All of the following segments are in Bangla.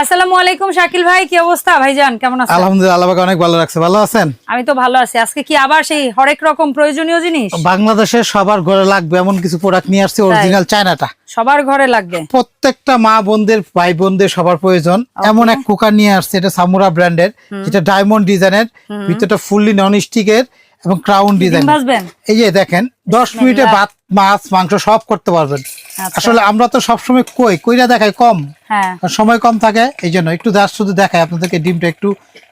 আসসালামু আলাইকুম শাকিল ভাই কি অবস্থা? ভাইজান কেমন আছেন? আলহামদুলিল্লাহ অনেক ভালো রাখছে। ভালো আছেন? আমি তো ভালো আছি। আজকে কি আবার সেই হরেক রকম প্রয়োজনীয় জিনিস? বাংলাদেশে সবার ঘরে লাগবে এমন কিছু প্রোডাক্ট নিয়ে আসছে অরিজিনাল চায়নাটা। সবার ঘরে লাগবে। প্রত্যেকটা মা বোনদের ভাই বোনদের সবার প্রয়োজন। এমন এক কুকার নিয়ে আসছে এটা সামুরা ব্র্যান্ডের যেটা ডায়মন্ড ডিজাইনের ভিতরটা ফুললি নন স্টিকের এবং ক্রাউন ডিজাইন এই যে দেখেন দশ মিনিটে ভাত মাছ মাংস সব করতে পারবেন। আসলে আমরা তো সবসময় কই কইরা দেখাই কম। হ্যাঁ। সময় কম থাকে এই জন্য একটু দাস শুধু দেখাই আপনাদেরকে ডিমটা একটু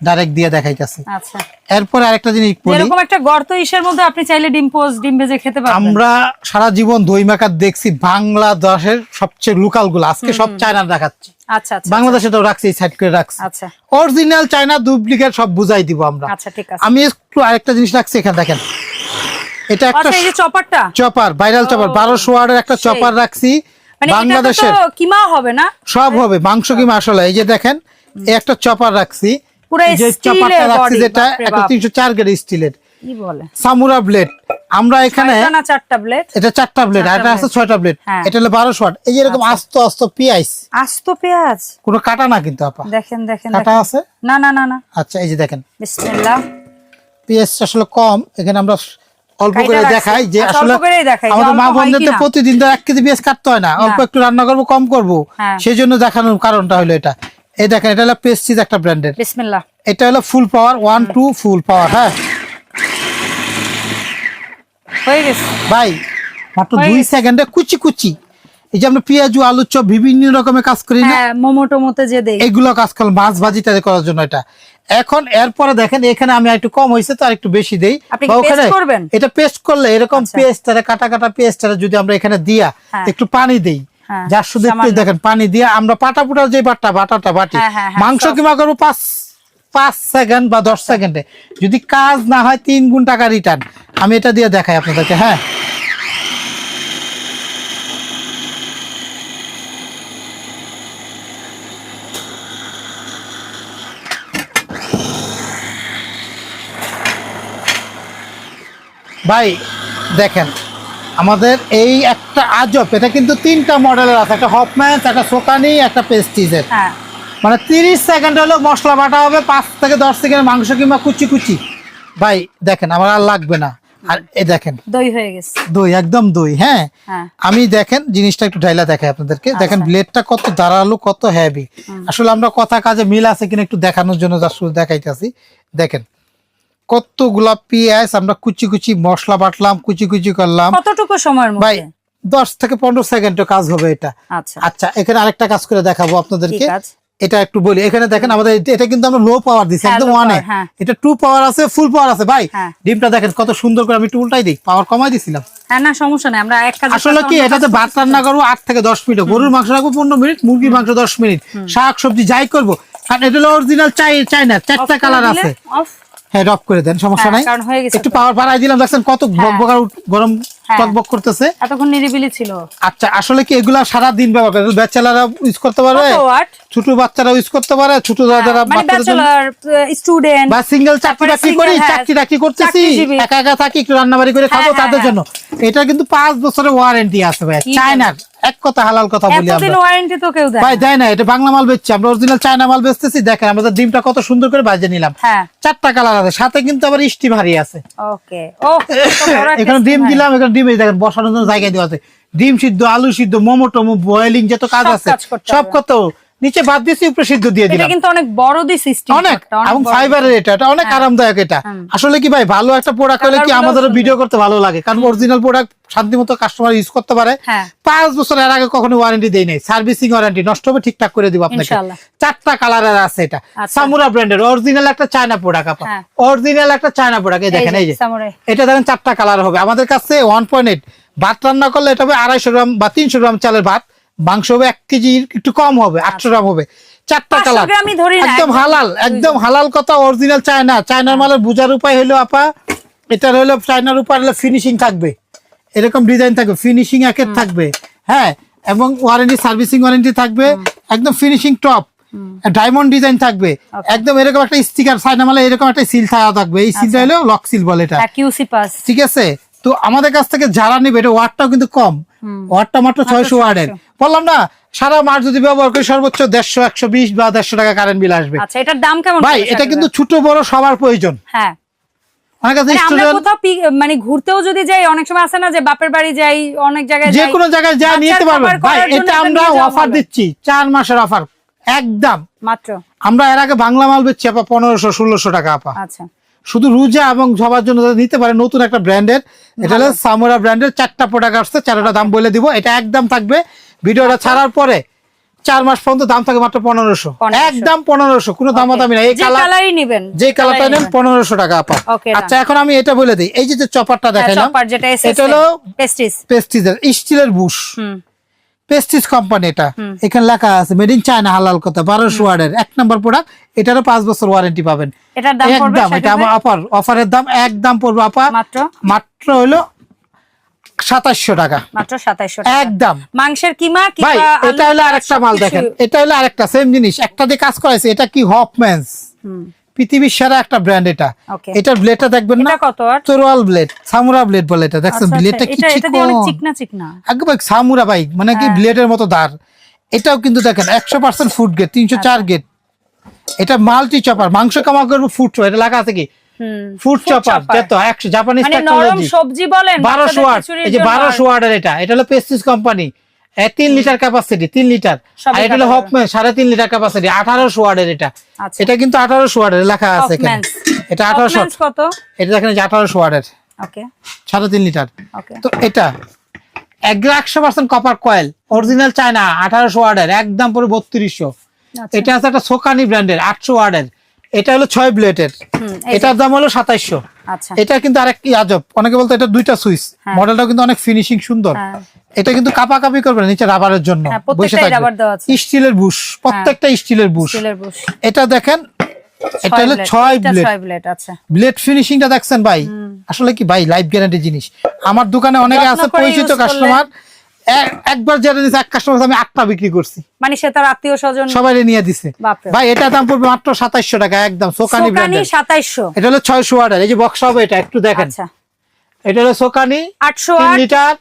ডাইরেক্ট দিয়ে দেখাইতেছে। আচ্ছা। এরপরে আরেকটা জিনিস বলি। এরকম একটা গর্ত ইসের মধ্যে আপনি চাইলে ডিম পোস্ট ডিম ভেজে খেতে পারবেন। আমরা সারা জীবন দই মাকার দেখছি বাংলাদেশের সবচেয়ে লোকালগুলো। আজকে সব চায়না দেখাচ্ছি। আচ্ছা আচ্ছা বাংলাদেশেটাও রাখছি সাইড করে রাখছি। আচ্ছা। অরিজিনাল চায়না ডুপ্লিকেট সব বুঝাই দিব আমরা। আচ্ছা ঠিক আছে। আমি একটু আরেকটা জিনিস রাখছি এখানে দেখেন। এটা একটা আচ্ছা চপারটা। Chopper viral chopper. বারোশো ওয়ার্ডের একটা চপার রাখছি। মানে বাংলাদেশের কিমা হবে না? সব হবে মাংস কিমা আসলে। এই যে দেখেন একটা চপার রাখছি। যে চপারটা রাখছি যেটা একটা তিনশো চার গ্রেড স্টিলের সামুরা ব্লেড আমরা এখানে চারটা ব্লেড এটা চারটা ব্লেড আর এটা আছে ছয়টা ব্লেড হ্যাঁ। এটা হলো বারোশো ওয়াট এই যে এরকম আস্ত আস্ত আস্ত পেঁয়াজ? কোনো কাটা না কিন্তু আপা। দেখেন দেখেন কাটা আছে? না না না না। আচ্ছা এই যে দেখেন। বিসমিল্লাহ। পেঁয়াজ আসলে কম। এখানে আমরা অল্প করে দেখাই যে আচ্ছা, আসলে আমাদের মা হয় বোনদের তো প্রতিদিন তো এক কেজি পেঁয়াজ কাটতে হয় না অল্প একটু রান্না করব কম করব। হ্যাঁ। সেই জন্য দেখানোর কারণটা হলো এটা। এই দেখেন এটা হলো পেস্টিজ একটা ব্র্যান্ডের এটা হলো ফুল পাওয়ার ওয়ান টু ফুল পাওয়ার হ্যাঁ। হয়ে ভাই মাত্র হয়ে দুই সেকেন্ডে কুচি কুচি। এই যে আমরা পেঁয়াজু আলুর চপ বিভিন্ন রকমের কাজ করি না? হ্যাঁ মোমো টোমোতে যে দেই। এইগুলো কাজ করলাম মাছ ভাজিটা করার জন্য এটা। এখন এরপরে দেখেন এখানে আমি একটু কম হয়েছে তো আর একটু বেশি দেই। ওখানে এটা পেস্ট করলে এরকম আচ্ছা। পেস্টারে কাটা কাটা পেস্টারে যদি আমরা এখানে দিয়া হ্যাঁ। একটু পানি দেই। হ্যাঁ, যার শুধু একটু দেখেন পানি দিয়ে আমরা পাটা পুটার যে বাটটা বাটাটা বাটি হ্যাঁ, মাংস। কিমা করব পাঁচ পাঁচ সেকেন্ড বা দশ সেকেন্ডে যদি কাজ না হয় তিন গুণ টাকা রিটার্ন আমি এটা দিয়ে দেখাই আপনাদেরকে হ্যাঁ। ভাই দেখেন আমাদের এই একটা আজব এটা কিন্তু তিনটা মডেলের আছে একটা হপম্যান্স একটা সোকানি একটা পেস্টিজের হ্যাঁ। মানে তিরিশ সেকেন্ড হলো মশলা বাটা হবে পাঁচ থেকে দশ সেকেন্ড মাংস কিংবা কুচি কুচি। ভাই দেখেন আমার আর লাগবে না। আর এই দেখেন দই হয়ে গেছে। দই একদম দই হ্যাঁ? হ্যাঁ। আমি দেখেন জিনিসটা একটু ঢাইলা দেখাই আপনাদেরকে। দেখেন আচ্ছা। ব্লেডটা কত দাঁড়াল কত হেভি আসলে আমরা কথা কাজে মিল আছে কিনা একটু দেখানোর জন্য দেখাইতেছি। দেখেন কতগুলা পেঁয়াজ আমরা কুচি কুচি মশলা বাটলাম কুচি কুচি করলাম। কতটুকু সময়ের ভাই দশ থেকে পনেরো সেকেন্ডে কাজ হবে এটা। আচ্ছা। আচ্ছা এখানে আরেকটা কাজ করে দেখাবো আপনাদেরকে। এটা একটু বলি এখানে দেখেন আমাদের এটা- কিন্তু আমরা লো পাওয়ার দিচ্ছি একদম ওয়ানে হ্যাঁ। এটা টু পাওয়ার আছে ফুল পাওয়ার আছে। ভাই হ্যাঁ। ডিমটা দেখেন কত সুন্দর করে আমি একটু উল্টাই দিই পাওয়ার কমাই দিছিলাম। হ্যাঁ না সমস্যা নেই আমরা এক কাজ আসলে কি এটাতে ভাত রান্না করব আট থেকে দশ মিনিট গরুর মাংস রাখব পনেরো মিনিট মুরগির মাংস দশ মিনিট। শাক সবজি যাই করব কারণ এটা অরিজিনাল চাই চাইনা চারটা কালার আছে। হ্যাঁ অফ করে দেন সমস্যা হ্যাঁ, নাই। হয়ে একটু পাওয়ার বাড়াই দিলাম দেখছেন কত বকবকার গরম হ্যাঁ। টকবক করতেছে। এতক্ষণ নিরিবিলি ছিল। আচ্ছা আসলে কি এগুলা সারা দিন ব্যবহার করে? ব্যাচেলাররা ইউজ করতে পারবে? ছোট বাচ্চারা ইউজ করতে পারে ছোট যারা মানে ব্যাচেলর স্টুডেন্ট বা সিঙ্গেল চাকরি বাকরি করি? হ্যাঁ, চাকরি বাকরি করতেছি? একা একা থাকি একটু রান্না বাড়ি করে খাব হ্যাঁ, তাদের হ্যাঁ, জন্য। এটা কিন্তু পাঁচ বছরের ওয়ারেন্টি আছে ভাই চায়নার এক কথা হালাল কথা বলি আমরা। ওয়ারেন্টি তো কেউ দেয় ভাই দেয় না এটা বাংলা মাল বেচছি। আমরা অরিজিনাল চায়না মাল বেচতেছি দেখেন আমরা ডিমটা কত সুন্দর করে বাজে নিলাম। হ্যাঁ। চারটা কালার আছে সাথে কিন্তু আবার ইষ্টি ভারী আছে। ওকে। ও এখানে ডিম দিলাম এখানে ডিম দেখেন বসানোর জন্য জায়গা দেওয়া আছে। ডিম সিদ্ধ আলু সিদ্ধ মোমো টমো বয়েলিং যত কাজ আছে সব। কত? নিচে বাদ দিয়েছি উপরে সিদ্ধ দিয়ে এটা দিলাম। কিন্তু অনেক বড় দি সিস্টেম অনেক এবং ফাইবারের এটা এটা অনেক আরামদায়ক এটা। আসলে কি ভাই ভালো একটা প্রোডাক্ট হলে কি সুন্দর। ভিডিও করতে ভালো লাগে? কারণ অরিজিনাল প্রোডাক্ট শান্তি মতো কাস্টমার ইউজ করতে পারে। হ্যাঁ। পাঁচ বছর এর আগে কখনো ওয়ারেন্টি দেই নাই। সার্ভিসিং ওয়ারেন্টি নষ্ট হবে ঠিকঠাক করে দিব আপনাকে। চারটা কালারের আছে এটা। সামুরা ব্র্যান্ডের অরিজিনাল একটা চায়না প্রোডাক্ট আপা। হ্যাঁ। অরিজিনাল একটা চায়না প্রোডাক্ট এই দেখেন এই যে। এটা দেখেন চারটা কালার হবে। আমাদের কাছে ওয়ান পয়েন্ট এইট ভাত রান্না করলে এটা হবে আড়াইশো গ্রাম বা তিনশো গ্রাম চালের ভাত। মাংস হবে এক কেজি একটু কম হবে আটশো গ্রাম হবে। চারটা কালার একদম হালাল একদম হালাল কথা অরিজিনাল চায়না। চায়নার মালের বুঝার উপায় হলো আপা এটার হলো চায়নার উপর হলো ফিনিশিং থাকবে। এরকম ডিজাইন থাকবে ফিনিশিং একের থাকবে হ্যাঁ? এবং ওয়ারেন্টি সার্ভিসিং ওয়ারেন্টি থাকবে একদম ফিনিশিং টপ ডায়মন্ড ডিজাইন থাকবে। একদম এরকম একটা স্টিকার চায়না মালে এরকম একটা সিল থাকা থাকবে। এই সিলটা হলো লক সিল বলে এটা। ঠিক আছে? তো আমাদের কাছ থেকে যারা নেবে এটা ওয়াটটাও কিন্তু কম। ওয়াটটা মাত্র ছয়শো ওয়ার্ডের। বললাম না সারা মাস যদি ব্যবহার করি সর্বোচ্চ দেড়শো একশো বিশ বা দেড়শো টাকা কারেন্ট বিল আসবে। আচ্ছা এটার দাম কেমন ভাই এটা কিন্তু ছোট বড় সবার প্রয়োজন। হ্যাঁ। মানে মানে ঘুরতেও যদি যাই অনেক সময় আছে না যে বাপের বাড়ি যাই অনেক জায়গায় যে কোনো জায়গায় যা নিতে পারবেন। ভাই এটা এটা আমরা অফার দিচ্ছি চার মাসের অফার একদম। মাত্র। আমরা এর আগে বাংলা মাল বেচছি আপা পনেরোশো ষোলোশো টাকা আপা। আচ্ছা। শুধু রুজা এবং সবার জন্য নিতে পারে নতুন একটা ব্র্যান্ডের এটা হলো সামোরা ব্র্যান্ডের চারটা প্রোডাক্ট আসছে চারটা দাম বলে দিব। এটা একদম থাকবে। ভিডিওটা ছাড়ার পরে চার মাস পর্যন্ত দাম থাকে মাত্র পনেরোশো। একদম পনেরোশো কোনো দাম দামি না। এই যে কালারই নেবেন যে কালারটা নেন পনেরোশো টাকা আপা। আচ্ছা এখন আমি এটা বলে দিই। এই যে চপারটা চপার যেটা এটা হলো পেস্টিস পেস্টিজের স্টিলের বুশ। হুম পেস্টিজ কোম্পানি এটা। এখানে লেখা আছে মেড ইন চায়না হালাল কথা বারোশো ওয়ার্ডের। এক নম্বর প্রোডাক্ট এটারও পাঁচ বছর ওয়ারেন্টি পাবেন। একদম এটা আমার অফার অফারের দাম একদম পড়বে আপা। মাত্র? মাত্র হলো সাতাশশো টাকা। মাত্র সাতাইশশো একদম। মাংসের কিমা ভাই এটা হলো আরেকটা মাল দেখেন এটা হলো আরেকটা সেম জিনিস। একটা দিয়ে কাজ করাইছে এটা কি হপম্যান্স পৃথিবীর সেরা একটা ব্র্যান্ড এটা. এটার ব্লেডটা দেখবেন না? আর? ব্লেড সামুরা ব্লেড বলে এটা। দেখছেন আচ্ছা, ব্লেডটা আচ্ছা, কি দিয়ে অনেক চিকন চিকনা। একবার সামুরা ভাই মানে কি হ্যাঁ। ব্লেডের মতো দার এটাও কিন্তু দেখেন একশো পার্সেন্ট ফুড গেট তিনশো চার আচ্ছা। গেট এটা মাল্টি চপার মাংস কামা করব ফুড এটা লাগা আছে কি? Food chopper. যেত একশো জাপানিজ মানে টেকনোলজি সবজি বলেন বারোশো ওয়াট এই যে বারোশো ওয়াটের এটা এটা হলো পেস্টিস কোম্পানি তিন লিটার ক্যাপাসিটি তিন লিটার। সবই আর এটা হলো হপম্যান সাড়ে তিন লিটার ক্যাপাসিটি আঠারোশো ওয়াটের এটা। আচ্ছা। এটা কিন্তু আঠারোশো ওয়াটের লেখা আছে এখানে। এটা আঠারোশো কত? এটা দেখেন যে আঠারোশো ওয়াটের। ওকে সাড়ে তিন লিটার। ওকে তো এটা একশো percent copper coil original China আঠারোশো ওয়ার্ডের একদম পুরো বত্রিশশো। আচ্ছা। এটা আছে একটা সোকানি ব্র্যান্ডের আটশো ওয়ার্ডের এটা হলো ছয় ব্লেডের। এটার দাম হলো সাতাইশশো। আচ্ছা। এটা কিন্তু আরেক আজব। অনেকে বলতো এটা দুইটা সুইচ। হ্যাঁ। মডেলটাও কিন্তু অনেক ফিনিশিং সুন্দর। হ্যাঁ। এটা কিন্তু কাপাকাপি করবে নিচে রাবারের জন্য। হ্যাঁ, বসে। থাকবে। স্টিলের বুশ প্রত্যেকটা স্টিলের বুশ। এটা দেখেন এটা হলো ছয় ব্লেড। ছয় ব্লেড আচ্ছা। ফিনিশিংটা দেখছেন ভাই? আসলে কি ভাই লাইফ গ্যারান্টি জিনিস। আমার দোকানে অনেকে আছে পরিচিত কাস্টমার একবার যেটা এক কাস্টমার আমি আটটা বিক্রি করছি। মানে সে তার আত্মীয় স্বজন সবাই নিয়ে দিছে। ভাই এটা দাম পড়বে মাত্র সাতাইশশো টাকা একদম সোকানি সাতাইশশো। এটা হলো ছয়শো আটার এই যে বক্স হবে এটা একটু দেখেন। আচ্ছা। এটা হলো সোকানি আটশো লিটার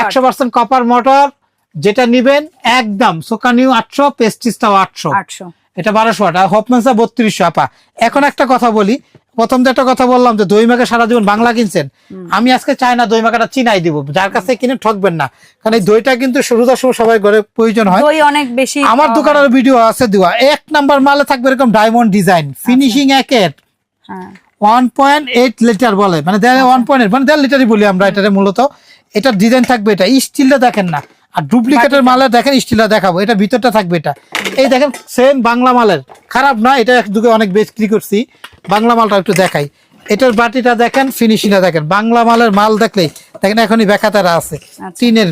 একশো পার্সেন্ট কপার মোটর যেটা নিবেন একদম সোকানিও আটশো পেস্টিসটাও আটশো। আটশো। এটা বারোশো ওয়াট আর হপমেন্সা বত্রিশশো আপা। এখন একটা কথা বলি। প্রথম যে একটা কথা বললাম যে দই মাকে সারা জীবন বাংলা কিনছেন আমি আজকে চাই না দই মাকাটা চিনাই দিব। যার কাছে কিনে ঠকবেন না। কারণ এই দইটা কিন্তু শুরুদার সময় সবাই ঘরে প্রয়োজন হয়। দই অনেক বেশি আমার দোকানের ভিডিও আছে দেওয়া। এক নাম্বার মালে থাকবে এরকম ডায়মন্ড ডিজাইন ফিনিশিং একের ওয়ান পয়েন্ট এইট লিটার বলে। মানে ওয়ান পয়েন্ট মানে দেড় লিটারই বলি আমরা এটারে মূলত। এটার ডিজাইন থাকবে এটা। স্টিলটা দেখেন না। আর ডুপ্লিকেটের মালের দেখেন স্টিলটা দেখাবো এটা ভিতরটা থাকবে এটা। এই দেখেন সেম বাংলা মালের। খারাপ না এটা এক যুগে অনেক বিক্রি করছি। বাংলা মালটা একটু দেখাই। এটার বাটিটা দেখেন ফিনিশিংটা দেখেন। বাংলা মালের মাল দেখলেই দেখেন এখনই বেকাতারা আছে। টিনের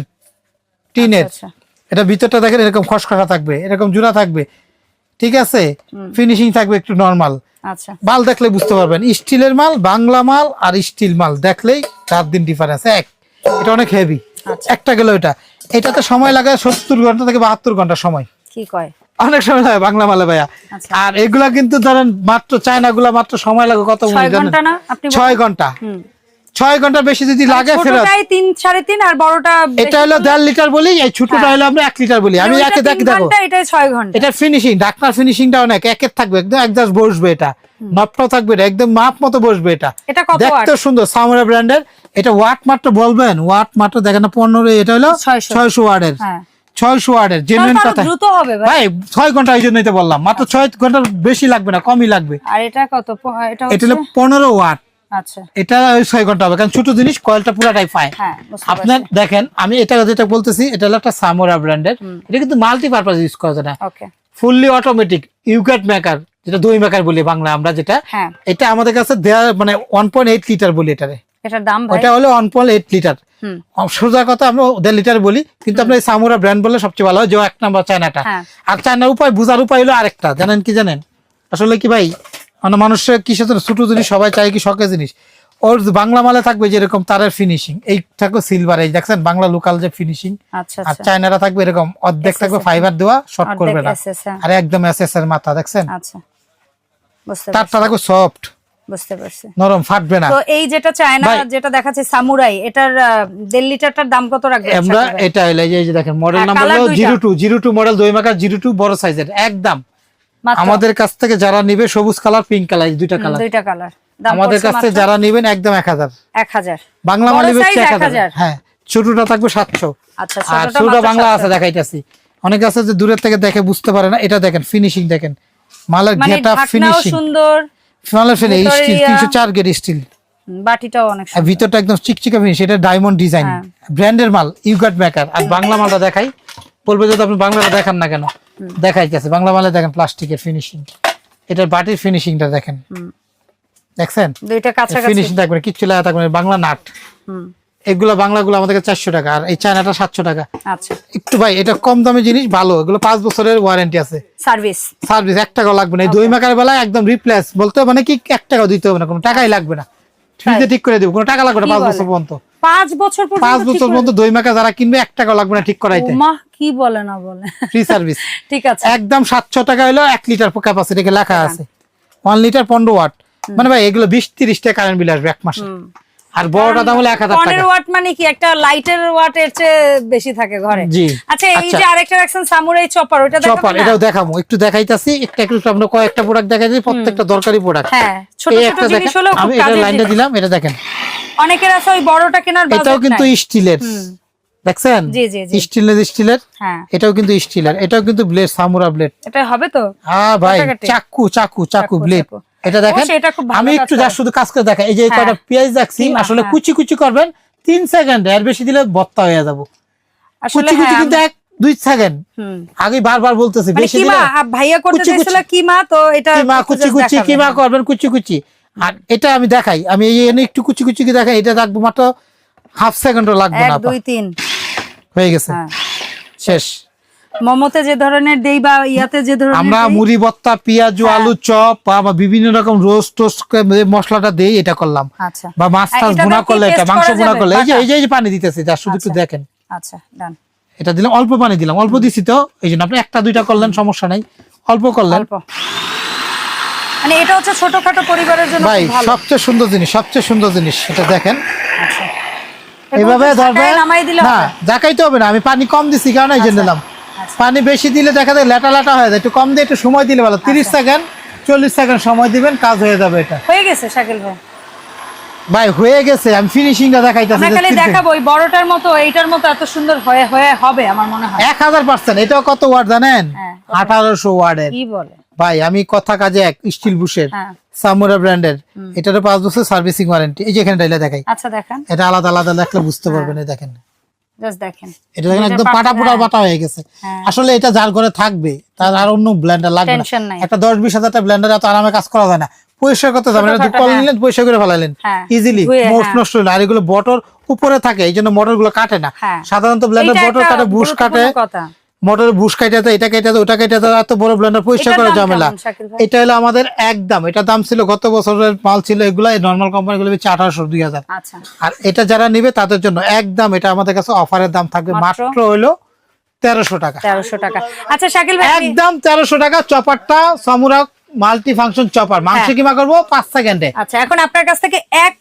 টিনের। আচ্ছা, এটা ভিতরটা দেখেন এরকম খসখসা থাকবে এরকম জোড়া থাকবে। ঠিক আছে? ফিনিশিং থাকবে একটু নর্মাল আচ্ছা। মাল দেখলে বুঝতে পারবেন স্টিলের মাল বাংলা মাল আর স্টিল মাল দেখলেই চার দিন ডিফারেন্স এক এটা অনেক হেভি আচ্ছা। একটা গেল এটা। এটাতে সময় লাগে সত্তর ঘণ্টা থেকে বাহাত্তর ঘণ্টা সময়। কি কয়? অনেক সময় লাগে বাংলা মালে ভাইয়া। আচ্ছা। আর এগুলা কিন্তু ধরেন মাত্র চায়না গুলা মাত্র সময় লাগে কত ছয় ঘণ্টা। ছয় ঘণ্টা। ছয় ঘণ্টা বেশি যদি লাগে ফেরত। তিন সাড়ে তিন আর বড়টা এটা হলো দেড় লিটার বলি এই ছোটটা হলো আমরা এক লিটার বলি। আমি একে দেখ। দেখো এটা ছয় ঘণ্টা। এটা ফিনিশিং ডাক্তার ফিনিশিংটা অনেক একের থাকবে একদম একজাস বসবে এটা। নটটাও থাকবে এটা একদম মাপ মতো বসবে এটা। দেখতে সুন্দর সামরা ব্র্যান্ডের এটা ওয়াট মাত্র বলবেন ওয়াট মাত্র দেখেন না পনেরো এটা হলো ছয়শো। ওয়ার্ডের হ্যাঁ। ছয়শো ওয়ার্ডের জেনুইন আরও কথা। ভাই। ছয় ঘণ্টা এই জন্যই তো বললাম মাত্র ছয় ঘণ্টার বেশি লাগবে না কমই লাগবে। আর এটা কত এটা এটা হলো পনেরো ওয়াট। আচ্ছা এটা ওই ছয় ঘণ্টা হবে কারণ ছোট জিনিস কয়েলটা পুরাটাই পায় হ্যাঁ আপনার দেখেন আমি এটা যেটা বলতেছি এটা হলো একটা সামোরা ব্র্যান্ডের এটা কিন্তু মাল্টিপারপাস ইউজ করা যায় না। ফুললি অটোমেটিক ইউকেট মেকার যেটা দই মেকার বলি বাংলা আমরা যেটা। হ্যাঁ। এটা আমাদের কাছে দেয়া মানে ওয়ান পয়েন্ট এইট লিটার বলি এটারে। এটার দাম ভাই? হলো ওয়ান পয়েন্ট এইট লিটার সোজা কথা আমরা দেড় লিটার বলি কিন্তু আমরা এই সামুরা ব্র্যান্ড বললে সবচেয়ে ভালো হয় যে এক নাম্বার চায়নাটা হ্যাঁ। আর চায়নার উপায় বুঝার উপায় হলো আরেকটা জানেন কি জানেন? আসলে কি ভাই মানে মানুষের কিসের জন্য ছোট জিনিস সবাই চাই কি শখের জিনিস। ওর বাংলা মালে থাকবে যেরকম তারের ফিনিশিং এই থাকবে সিলভার এই দেখছেন বাংলা লোকাল যে ফিনিশিং আচ্ছা আর আচ্ছা। চায়নারা থাকবে এরকম অর্ধেক থাকবে ফাইবার দেওয়া শর্ট করবে না। আর একদম এস এর মাথা দেখছেন? আচ্ছা। তারটা থাকবে সফট বুঝতে পারছি। নরম ফাটবে না। তো এই যেটা চায়না যেটা দেখাচ্ছে সামুরাই এটার দেড় লিটারটার দাম কত রাখবে আমরা এটা হলো এই যে- দেখেন মডেল হ্যাঁ, নাম্বার হলো zero two zero two model দুই মাকার জিরো টু বড় সাইজের একদম। আমাদের কাছ থেকে যারা নিবে সবুজ কালার পিঙ্ক কালার দুইটা কালার। দুইটা কালার। আমাদের কাছ থেকে যারা নিবেন একদম এক হাজার। এক হাজার। বাংলা মালি এক 1000 হাজার। হ্যাঁ ছোটটা থাকবে সাতশো। আচ্ছা আর ছোটটা বাংলা আছে দেখাইতেছি। অনেকে আছে যে দূরের থেকে দেখে বুঝতে পারে না। এটা দেখেন ফিনিশিং দেখেন। মালের মানে গেটা ফিনিশিং সুন্দর মালের ফিনিশিং স্টিল ইয়া- তিনশো চার গেট স্টিল বাটিটাও অনেক ভিতরটা একদম চিকচিকা ফিনিশ এটা ডায়মন্ড ডিজাইন। ব্র্যান্ডের মাল ইউগাট মেকার আর বাংলা মালটা দেখাই। বলবে যদি আপনি বাংলাটা দেখান না কেন? দেখাইতেছে। বাংলা মালে দেখেন প্লাস্টিকের ফিনিশিং এটার বাটির ফিনিশিংটা দেখেন। দেখছেন? দুইটা কাছাকাছি। ফিনিশিং থাকবে কিচ্ছু লাগা থাকবে বাংলা নাট। এগুলো বাংলাগুলো আমাদের চারশো টাকা আর এই চায়নাটা সাতশো টাকা। আচ্ছা। একটু ভাই এটা কম দামি জিনিস ভালো। এগুলো পাঁচ বছরের ওয়ারেন্টি আছে। সার্ভিস। সার্ভিস এক টাকাও লাগবে না। এই দই মাকার বেলায় একদম রিপ্লেস বলতে মানে কি এক টাকাও দিতে হবে না কোনো টাকাই লাগবে না। ঠিক করে দেব কোনো টাকা লাগবে না পাঁচ বছর পর্যন্ত। পাঁচ বছর পর্যন্ত পাঁচ বছর পর্যন্ত দই মাখা যারা কিনবে এক টাকা লাগবে না ঠিক করাইতে। কি বলে না বলে? ফ্রি সার্ভিস ঠিক আছে। একদম সাতশো টাকা হলো এক লিটার ক্যাপাসিটি লেখা আছে। ওয়ান লিটার পনেরো ওয়াট মানে ভাই এগুলো বিশ তিরিশ টাকা কারেন্ট বিল আসবে এক মাসে। আর বড়টা দাম হলো এক হাজার টাকা। পনেরো ওয়াট মানে কি? একটা লাইটের ওয়াট এর চেয়ে বেশি থাকে ঘরে। আচ্ছা এই আচ্ছা। যে আরেকটা রাখছেন সামুরাই চপার ওটা চপার এটাও দেখাবো একটু দেখাইতাছি একটা একটু আমরা কয়েকটা প্রোডাক্ট দেখাইছি প্রত্যেকটা দরকারি প্রোডাক্ট হ্যাঁ ছোট ছোট জিনিস দেখেন আমি এটা লাইনটা দিলাম এটা দেখেন। অনেকের আছে ওই বড়টা কেনার এটাও কিন্তু স্টিলের। দেখছেন? জি, জি, জি। স্টিলের স্টিলের। হ্যাঁ। এটাও কিন্তু স্টিলের এটাও কিন্তু ব্লেড সামুরা ব্লেড এটা হবে তো? হ্যাঁ ভাই। চাকু চাকু চাকু ব্লেড। এটা দেখেন আমি একটু যা শুধু কাজ করে দেখা এই যে হ্যাঁ। কয়টা পেঁয়াজ রাখছি আসলে হ্যাঁ। কুচি কুচি করবেন তিন সেকেন্ড এর বেশি দিলে বত্তা হয়ে যাব কুচি কুচি হ্যাঁ কিন্তু এক দুই সেকেন্ড আগে বারবার বলতেছি মানে বেশি দিলে ভাইয়া করতে। চাইছিল কিমা তো এটা কিমা কুচি কুচি। কিমা করবেন কুচি কুচি আর এটা আমি দেখাই আমি এই এনে একটু কুচি কুচি কি দেখাই এটা রাখব মাত্র হাফ সেকেন্ডও লাগবে না আপা। দুই তিন হয়ে গেছে হ্যাঁ শেষ মোমোতে যে ধরনের দেই বা ইয়াতে যে ধরনের আমরা মুড়ি ভর্তা পেঁয়াজ হ্যাঁ। আলু চপ বা বিভিন্ন রকম রোস্ট টোস্ট মশলাটা দেই এটা করলাম। আচ্ছা। বা মাছ টাছ ভুনা করলে এটা মাংস ভুনা করলে এই যে এই যে পানি দিতেছি যা শুধু একটু আচ্ছা। দেখেন। আচ্ছা ডান এটা দিলাম অল্প পানি দিলাম অল্প দিছি তো এই জন্য আপনি একটা দুইটা করলেন সমস্যা নাই। অল্প করলেন। অল্প। মানে এটা হচ্ছে ছোটখাটো পরিবারের জন্য ভাই সবচেয়ে সুন্দর জিনিস সবচেয়ে সুন্দর জিনিস এটা দেখেন। আচ্ছা। এইভাবে এরকম ধরবে না হবে? জাকাইতে হবে না আমি পানি কম দিছি কারণ এই জন্য দিলাম। পানি বেশি দিলে দেখা যায় লেটা লেটা হয়ে যায়। একটু কম দিয়ে একটু সময় দিলে ভালো। তিরিশ আচ্ছা। সেকেন্ড চল্লিশ সেকেন্ড সময় দিবেন কাজ হয়ে যাবে এটা। হয়ে গেছে শাকিল ভাই? ভাই হয়ে গেছে। আমি ফিনিশিংটা দেখাইতেছি আমরা খালি দেখাবো ওই বড়টার মতো এইটার মতো এত সুন্দর হয়ে হয়ে হবে আমার মনে হয়। এক হাজার পার্সেন্ট এটাও কত ওয়ার্ড জানেন? হ্যাঁ, আঠারোশো ওয়ার্ডের কি বলে? ভাই আমি কথা কাজে এক স্টিল বুশের হ্যাঁ। সামুরা ব্র্যান্ডের। এটারও পাঁচ বছর সার্ভিসিং ওয়ারেন্টি। এই যে এখানে ডাইলে দেখাই আচ্ছা দেখেন। এটা আলাদা আলাদা দেখলে বুঝতে পারবেন এই দেখেন। জাস্ট দেখেন এটা দেখেন একদম পাটা হ্যাঁ। হয়ে গেছে হ্যাঁ। আসলে এটা যার ঘরে থাকবে তার আর অন্য ব্লেন্ডার লাগবে না একটা দশ বিশ হাজার টাকা ব্লেন্ডার এত আরামে কাজ করা যায় না পয়সা করতে যাবেন এটা কল হ্যাঁ। নিলেন পয়সা করে ফেলাইলেন হ্যাঁ। ইজিলি ধুয়ে, মোট হ্যাঁ। নষ্ট হলো আর এগুলো বটর উপরে থাকে এই জন্য মোটরগুলো কাটে না হ্যাঁ। সাধারণত ব্লেন্ডার বটর কাটে বুশ কাটে মোটরের বুশ দেয়, এটা কেটে ওটা কেটে এত বড় ব্লেন্ডার পরিষ্কার করে দাম ঝামেলা? এটা হলো আমাদের একদম এটা দাম ছিল গত বছরের মাল ছিল এগুলো নর্মাল কোম্পানি গুলো বেচে আঠারোশো দুই হাজার। আচ্ছা। আর এটা যারা নিবে তাদের জন্য একদম এটা আমাদের কাছে অফারের দাম থাকবে মাত্র? হইল তেরোশো টাকা। তেরোশো টাকা। আচ্ছা শাকিল ভাই একদম তেরোশো টাকা চপারটা সমুরা মাল্টি ফাংশন চপার মাংস হ্যাঁ। কিমা করব? পাঁচ সেকেন্ডে আচ্ছা এখন আপনার কাছ থেকে এক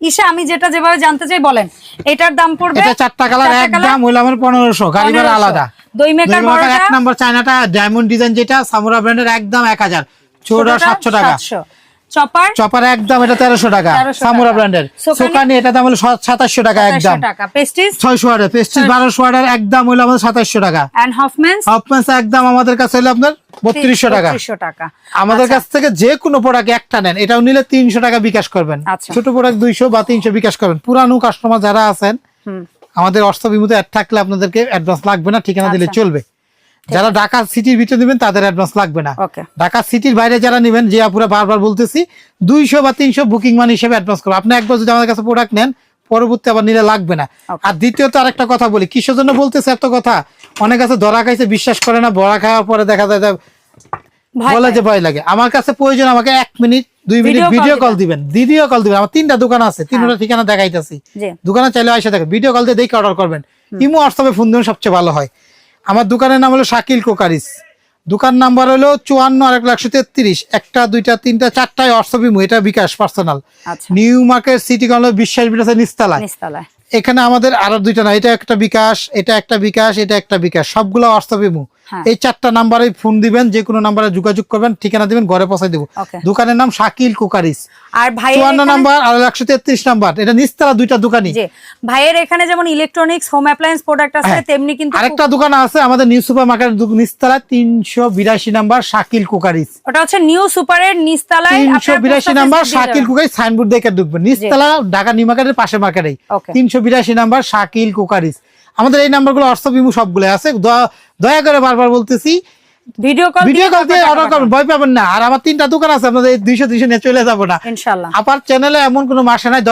ইসা আমি যেটা যেভাবে জানতে চাই বলেন এটার দাম পড়বে এটা চারটা কালার একদম colour? হইল আমার পনেরোশো গাড়ি ভাড়া আলাদা। দই মেকার বড়টা? এক নম্বর চায়নাটা ডায়মন্ড ডিজাইন যেটা সামুরা ব্র্যান্ডের একদম ছোটটা টাকা। চপার? চপার একদম এটা টাকা। সামুরা ব্র্যান্ডের সোকানি? সোকানি এটা দাম হলো সাতাশশো টাকা একদম। টাকা। পেস্টিস একদম হইল আমাদের টাকা। এন্ড হফম্যানস হপমেন্স একদম আমাদের কাছে হলো আপনার বত্রিশশো টাকা। 3200 টাকা। আমাদের কাছ থেকে যে কোনো প্রোডাক্ট একটা নেন এটাও নিলে তিনশো টাকা বিকাশ করবেন। আচ্ছা। ছোট প্রোডাক্ট দুইশো বা তিনশো বিকাশ করবেন। পুরানো কাস্টমার যারা আছেন আমাদের অর্থ বিমুতে অ্যাড থাকলে আপনাদেরকে অ্যাডভান্স লাগবে না ঠিকানা দিলে আচ্ছা। চলবে। যারা ঢাকা সিটির ভিতরে নেবেন তাদের অ্যাডভান্স লাগবে না। ঢাকা সিটির বাইরে যারা নেবেন যে আপুরা বারবার বলতেছি দুইশো বা তিনশো বুকিং মানি হিসেবে অ্যাডভান্স করব। আপনি একবার যদি আমাদের কাছে প্রোডাক্ট নেন পরবর্তী আবার নিলে লাগবে না. আর দ্বিতীয়ত আরেকটা কথা বলি কিসের জন্য বলতেছে এত কথা? অনেক আছে ধরা খাইছে বিশ্বাস করে না বড়া খাওয়ার পরে দেখা যায় বলে যে ভয় লাগে। আমার কাছে প্রয়োজন আমাকে এক মিনিট দুই মিনিট ভিডিও কল দিবেন। ভিডিও কল দিবেন। আমার তিনটা দোকান আছে তিনটা ঠিকানা দেখাইতেছি। দোকানে চাইলে আসে থাকে ভিডিও কল দিয়ে দেখে অর্ডার করবেন। ইমো হোয়াটসঅ্যাপে ফোন দিবেন সবচেয়ে ভালো হয়। আমার দোকানের নাম হলো শাকিল কোকারিস। দোকান নাম্বার হলো চুয়ান্ন আর এক একশো তেত্রিশ একটা দুইটা তিনটা চারটায় অর্থবিমু এটা বিকাশ পার্সোনাল। আচ্ছা। নিউ মার্কেট সিটি কলেজ বিশ্বাস বিলাসে নিস্তালায় নিস্তালায় এখানে আমাদের আরও দুইটা না এটা একটা বিকাশ এটা একটা বিকাশ এটা একটা বিকাশ সবগুলো অর্থবিমু হ্যাঁ। এই চারটা নাম্বারে ফোন দিবেন যে কোনো নাম্বারে যোগাযোগ করবেন ঠিকানা দিবেন ঘরে পৌঁছে দিব। দোকানের নাম শাকিল কুকারিস। আর ভাই চুয়ান্ন নাম্বার আর একশো তেত্রিশ নাম্বার। এটা নিস্তালা দুইটা দোকানই। ভাইয়ের এখানে যেমন ইলেকট্রনিক্স হোম অ্যাপ্লায়েন্স প্রোডাক্ট আছে হ্যাঁ। তেমনি কিন্তু আরেকটা দোকান আছে আমাদের নিউ সুপার মার্কেট নিস্তালা তিনশো বিরাশি নাম্বার শাকিল কুকারিস। ওটা হচ্ছে নিউ সুপারের নিস্তালায় তিনশো বিরাশি নাম্বার শাকিল কুকারিস সাইনবোর্ড দেখে ঢুকবেন। নিস্তালা ঢাকা নিউ মার্কেটের পাশে মার্কেটেই তিনশো বিরাশি নাম্বার শাকিল কুকারিস। আমাদের এই নাম্বারগুলো অর্থবিমু সবগুলো আছে। দয়া- করে বারবার বলতেছি ভিডিও কল ভিডিও কল দিয়ে অর্ডার করবেন ভয় পাবেন না। আর আমার তিনটা দোকান আছে আপনাদের নিয়ে চলে যাব না। ইনশাআল্লাহ আপার চ্যানেলে এমন কোনো মাসে নাই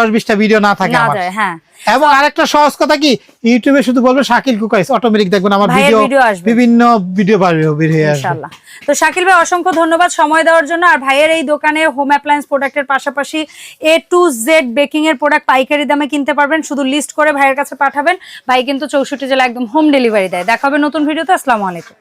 ভিডিও না থাকে আমার। হ্যাঁ। এবং আরেকটা সহজ কথা কি ইউটিউবে শুধু বলবে শাকিল কুকাইস অটোমেটিক দেখবেন আমার ভিডিও বিভিন্ন ভিডিও পাবে বের হয়ে আসবে। ইনশাআল্লাহ তো শাকিল ভাই অসংখ্য ধন্যবাদ সময় দেওয়ার জন্য। আর ভাইয়ের এই দোকানে হোম অ্যাপ্লায়েন্স প্রোডাক্টের পাশাপাশি এ টু জেড বেকিং এর প্রোডাক্ট পাইকারি দামে কিনতে পারবেন। শুধু লিস্ট করে ভাইয়ের কাছে পাঠাবেন। ভাই কিন্তু চৌষট্টি জেলা একদম হোম ডেলিভারি দেয়। দেখা হবে নতুন ভিডিওতে আসসালামু আলাইকুম।